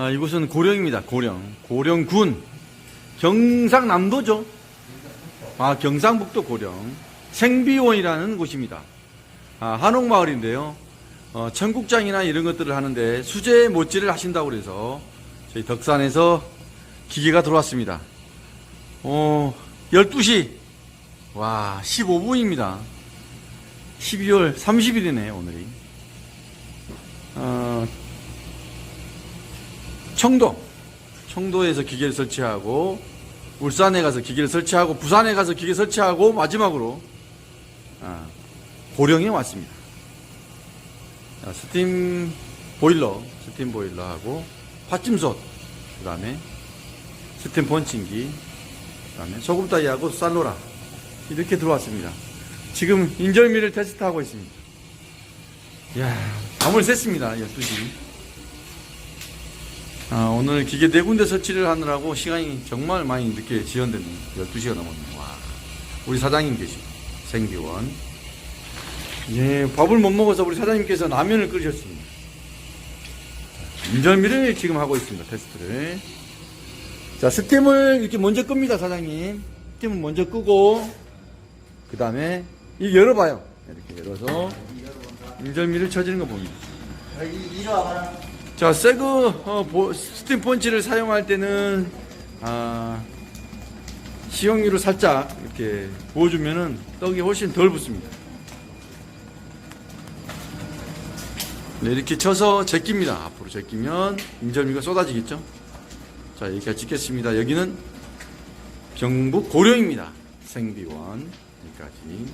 아, 이곳은 고령입니다. 고령. 고령군. 경상남도죠. 아, 경상북도 고령. 생비원이라는 곳입니다. 아, 한옥마을인데요. 어, 청국장이나 이런 것들을 하는데 수제 못질을 하신다고 그래서 저희 덕산에서 기계가 들어왔습니다. 어, 12시. 와, 15분입니다. 12월 30일이네, 오늘이. 청도. 청도에서 기계를 설치하고, 울산에 가서 기계를 설치하고, 부산에 가서 기계 설치하고, 마지막으로, 아, 고령에 왔습니다. 자, 스팀 보일러, 스팀 보일러하고, 팥찜솥, 그 다음에 스팀 펀칭기, 그 다음에 소금 따위하고 쌀로라. 이렇게 들어왔습니다. 지금 인절미를 테스트하고 있습니다. 이야, 밤을 샜습니다. 12시. 아, 오늘 기계 네 군데 설치를 하느라고 시간이 정말 많이 늦게 지연됐네요. 12시가 넘었네요. 와. 우리 사장님 계시고, 생비원. 예, 밥을 못 먹어서 우리 사장님께서 라면을 끓이셨습니다. 인절미를 지금 하고 있습니다. 테스트를. 자, 스팀을 이렇게 먼저 끕니다, 사장님. 스팀을 먼저 끄고, 그 다음에, 이 열어봐요. 이렇게 열어서, 인절미를 쳐지는 거 봅니다. 여기 이리 와봐라. 자, 새그, 어, 보- 스팀 펀치를 사용할 때는, 아, 식용유를 살짝 이렇게 부어주면은 떡이 훨씬 덜 붙습니다. 네, 이렇게 쳐서 제낍니다. 앞으로 제끼면 인절미가 쏟아지겠죠? 자, 여기까지 찍겠습니다. 여기는 경북 고령입니다. 생비원. 여기까지.